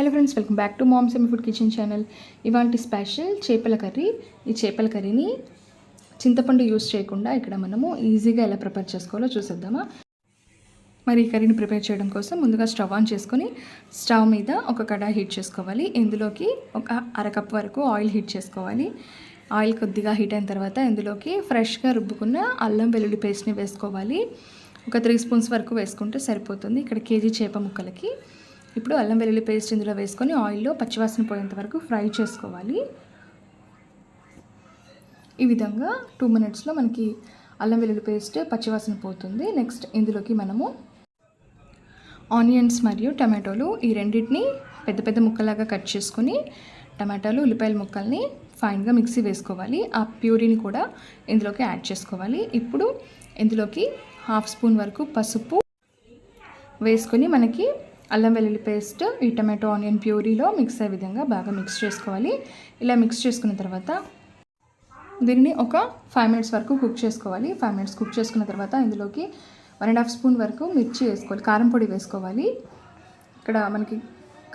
Hello friends welcome back to mom semi food kitchen channel ఇవాంటి special చేపల curry. ఈ చేపల కర్రీని చింతపండు యూస్ చేయకుండా ఇక్కడ మనము ఈజీగా ఎలా ప్రిపేర్ చేసుకోవాలో చూసేద్దామా? మరి ఈ కర్రీని ప్రిపేర్ చేయడం కోసం ముందుగా స్టవ్ ఆన్ చేసుకొని స్టవ్ మీద ఒక కడాయి హీట్ చేసుకోవాలి. ఇందులోకి ఒక అరకప్ వరకు ఆయిల్ హీట్ చేసుకోవాలి. ఆయిల్ కొద్దిగా హీట్ అయిన తర్వాత ఇందులోకి ఫ్రెష్గా రుబ్బుకున్న అల్లం వెల్లుల్లి పేస్ట్ని వేసుకోవాలి. ఒక త్రీ స్పూన్స్ వరకు వేసుకుంటే సరిపోతుంది. ఇక్కడ కేజీ చేప ముక్కలకి. ఇప్పుడు అల్లం వెల్లుల్లి పేస్ట్ ఇందులో వేసుకొని ఆయిల్లో పచ్చివాసన పోయేంత వరకు ఫ్రై చేసుకోవాలి. ఈ విధంగా టూ మినిట్స్లో మనకి అల్లం వెల్లుల్లి పేస్ట్ పచ్చివాసన పోతుంది. నెక్స్ట్ ఇందులోకి మనము ఆనియన్స్ మరియు టమాటోలు ఈ రెండింటిని పెద్ద పెద్ద ముక్కలాగా కట్ చేసుకొని టమాటాలు ఉల్లిపాయల ముక్కల్ని ఫైన్గా మిక్సీ వేసుకోవాలి. ఆ ప్యూరీని కూడా ఇందులోకి యాడ్ చేసుకోవాలి. ఇప్పుడు ఇందులోకి హాఫ్ స్పూన్ వరకు పసుపు వేసుకొని మనకి అల్లం వెల్లుల్లి పేస్ట్ ఈ టమాటో ఆనియన్ ప్యూరీలో మిక్స్ అయ్యే విధంగా బాగా మిక్స్ చేసుకోవాలి. ఇలా మిక్స్ చేసుకున్న తర్వాత దీన్ని ఒక ఫైవ్ మినిట్స్ వరకు కుక్ చేసుకోవాలి. ఫైవ్ మినిట్స్ కుక్ చేసుకున్న తర్వాత ఇందులోకి వన్ అండ్ హాఫ్ స్పూన్ వరకు మిర్చి వేసుకోవాలి. కారం పొడి వేసుకోవాలి. ఇక్కడ మనకి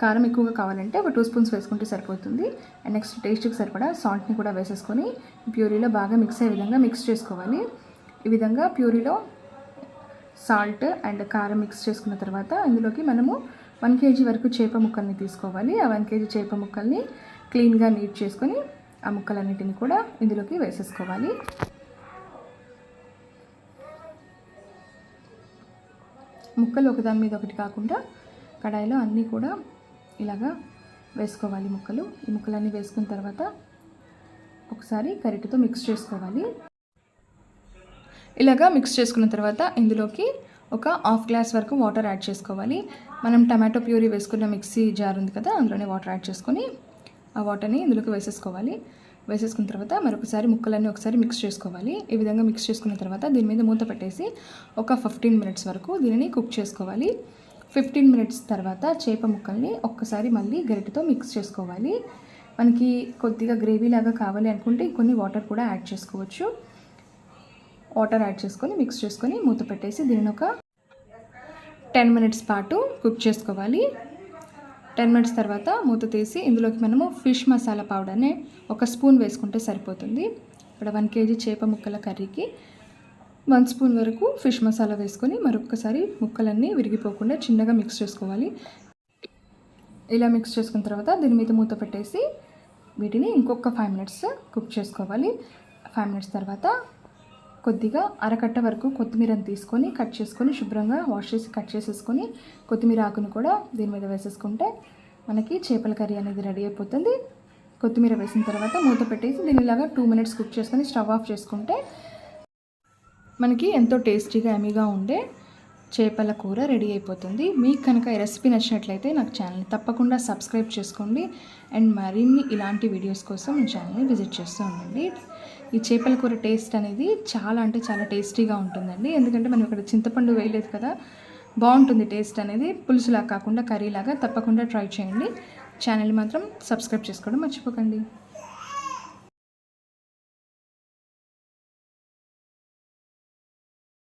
కారం ఎక్కువగా కావాలంటే ఒక టూ స్పూన్స్ వేసుకుంటే సరిపోతుంది. అండ్ నెక్స్ట్ టేస్ట్కి సరిపడా సాల్ట్ని కూడా వేసేసుకొని ప్యూరీలో బాగా మిక్స్ అయ్యే విధంగా మిక్స్ చేసుకోవాలి. ఈ విధంగా ప్యూరీలో సాల్ట్ అండ్ కారం మిక్స్ చేసుకున్న తర్వాత ఇందులోకి మనము వన్ కేజీ వరకు చేప ముక్కల్ని తీసుకోవాలి. ఆ వన్ కేజీ చేప ముక్కల్ని క్లీన్గా నీట్ చేసుకొని ఆ ముక్కలన్నిటిని కూడా ఇందులోకి వేసేసుకోవాలి. ముక్కలు ఒకదాని మీద ఒకటి కాకుండా కడాయిలో అన్నీ కూడా ఇలాగా వేసుకోవాలి ముక్కలు. ఈ ముక్కలన్నీ వేసుకున్న తర్వాత ఒకసారి కరెక్ట్తో మిక్స్ చేసుకోవాలి. ఇలాగా మిక్స్ చేసుకున్న తర్వాత ఇందులోకి ఒక హాఫ్ గ్లాస్ వరకు వాటర్ యాడ్ చేసుకోవాలి. మనం టమాటో ప్యూరీ వేసుకున్న మిక్సీ జార్ ఉంది కదా అందులోనే వాటర్ యాడ్ చేసుకొని ఆ వాటర్ని ఇందులోకి వేసేసుకోవాలి. వేసేసుకున్న తర్వాత మరొకసారి ముక్కలన్నీ ఒకసారి మిక్స్ చేసుకోవాలి. ఈ విధంగా మిక్స్ చేసుకున్న తర్వాత దీని మీద మూత పెట్టేసి ఒక ఫిఫ్టీన్ మినిట్స్ వరకు దీనిని కుక్ చేసుకోవాలి. ఫిఫ్టీన్ మినిట్స్ తర్వాత చేప ముక్కల్ని ఒక్కసారి మళ్ళీ గరిటెతో మిక్స్ చేసుకోవాలి. మనకి కొద్దిగా గ్రేవీ లాగా కావాలి అనుకుంటే కొన్ని వాటర్ కూడా యాడ్ చేసుకోవచ్చు. వాటర్ యాడ్ చేసుకొని మిక్స్ చేసుకొని మూత పెట్టేసి దీనిని ఒక టెన్ మినిట్స్ పాటు కుక్ చేసుకోవాలి. టెన్ మినిట్స్ తర్వాత మూత తీసి ఇందులోకి మనము ఫిష్ మసాలా పౌడర్ని ఒక స్పూన్ వేసుకుంటే సరిపోతుంది. ఇక్కడ వన్ కేజీ చేప ముక్కల కర్రీకి వన్ స్పూన్ వరకు ఫిష్ మసాలా వేసుకొని మరొకసారి ముక్కలన్నీ విరిగిపోకుండా చిన్నగా మిక్స్ చేసుకోవాలి. ఇలా మిక్స్ చేసుకున్న తర్వాత దీని మీద మూత పెట్టేసి వీటిని ఇంకొక ఫైవ్ మినిట్స్ కుక్ చేసుకోవాలి. ఫైవ్ మినిట్స్ తర్వాత కొద్దిగా అరకట్ట వరకు కొత్తిమీరని తీసుకొని కట్ చేసుకొని శుభ్రంగా వాష్ చేసి కట్ చేసేసుకొని కొత్తిమీర ఆకును కూడా దీని మీద వేసేసుకుంటే మనకి చేపల కర్రీ అనేది రెడీ అయిపోతుంది. కొత్తిమీర వేసిన తర్వాత మూత పెట్టేసి దీని ఇలాగా టూ మినిట్స్ కుక్ చేసుకొని స్టవ్ ఆఫ్ చేసుకుంటే మనకి ఎంతో టేస్టీగా ఎమీగా ఉండే చేపల కూర రెడీ అయిపోతుంది. మీకు కనుక ఈ రెసిపీ నచ్చినట్లయితే నాకు ఛానల్ని తప్పకుండా సబ్స్క్రైబ్ చేసుకోండి. అండ్ మరిన్ని ఇలాంటి వీడియోస్ కోసం ఛానల్ని విజిట్ చేస్తూ ఉండండి. ఈ చేపల కూర టేస్ట్ అనేది చాలా అంటే చాలా టేస్టీగా ఉంటుందండి. ఎందుకంటే మనం ఇక్కడ చింతపండు వేయలేదు కదా. బాగుంటుంది టేస్ట్ అనేది. పులుసులా కాకుండా కర్రీలాగా తప్పకుండా ట్రై చేయండి. ఛానల్ మాత్రం సబ్స్క్రైబ్ చేసుకోవడం మర్చిపోకండి.